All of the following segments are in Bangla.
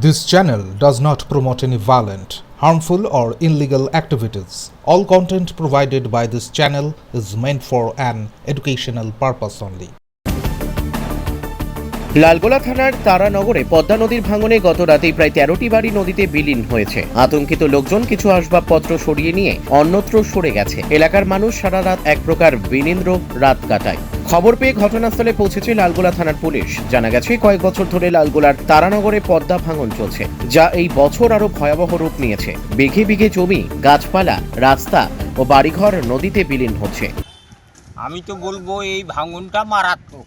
This channel does not promote any violent, harmful, or illegal activities. All content provided by this channel is meant for an educational purpose only. Lalgola থানার তারানগরে পদ্মা নদীর ভাঙনে গত রাতেই প্রায় তেরোটি বাড়ি নদীতে বিলীন হয়েছে আতঙ্কিত লোকজন কিছু আসবাবপত্র সরিয়ে নিয়ে অন্যত্র সরে গেছে এলাকার মানুষ সারা রাত এক প্রকার বিনীন্দ্র রাত কাটায় খবর পেয়ে ঘটনাস্থলে পৌঁছেছে লালগোলা থানার পুলিশ। জানা গেছে, কয়েক বছর ধরে লালগোলার তারানগরে পদ্মা ভাঙন চলছে, যা এই বছর আরও ভয়াবহ রূপ নিয়েছে। বিঘে বিঘে জমি, গাছপালা, রাস্তা ও বাড়িঘর নদীতে বিলীন হচ্ছে। আমি তো বলব, এই ভাঙনটা মারাত্মক।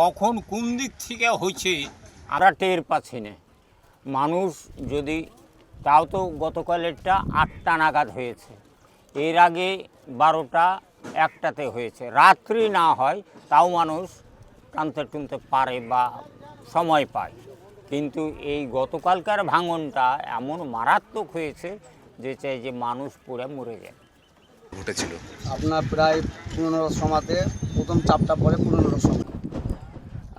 কখন কোন দিক থেকে হয়েছে, আমরা টের পাচ্ছি না। মানুষ যদি, তাও তো গতকালেরটা আটটা নাগাদ হয়েছে। এর আগে বারোটা একটাতে হয়েছে। রাত্রি না হয় তাও মানুষ টানতে টুনতে পারে বা সময় পায়। কিন্তু এই গতকালকার ভাঙনটা এমন মারাত্মক হয়েছে যে চাই যে মানুষ পুরো মরে যায়। ঘটেছিল। আপনার প্রায় পনেরো সমাতে প্রথম চাপটা পড়ে পনেরো সময়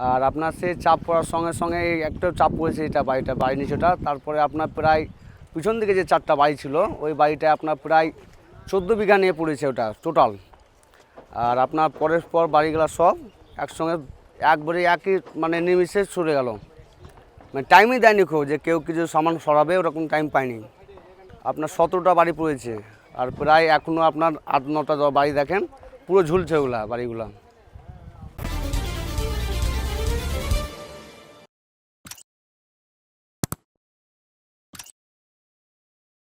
আর আপনার সেই চাপ পড়ার সঙ্গে সঙ্গে এই একটা চাপ পড়েছে এটা বাড়িটা বাড়ি নিচেটা। তারপরে আপনার প্রায় পিছন দিকে যে চারটা বাড়ি ছিল ওই বাড়িটা আপনার প্রায় চোদ্দ বিঘা নিয়ে পড়েছে ওটা টোটাল আর আপনার পরের পর বাড়িগুলো সব একসঙ্গে একবারে একই মানে নিমিশে সরে গেল। মানে টাইমই দেয়নি খুব যে কেউ কিছু সামান সরাবে, ওরকম টাইম পায়নি। আপনার সতেরোটা বাড়ি পড়েছে, আর প্রায় এখনও আপনার আট নটা বাড়ি দেখেন, পুরো ঝুলছে ওগুলা বাড়িগুলা।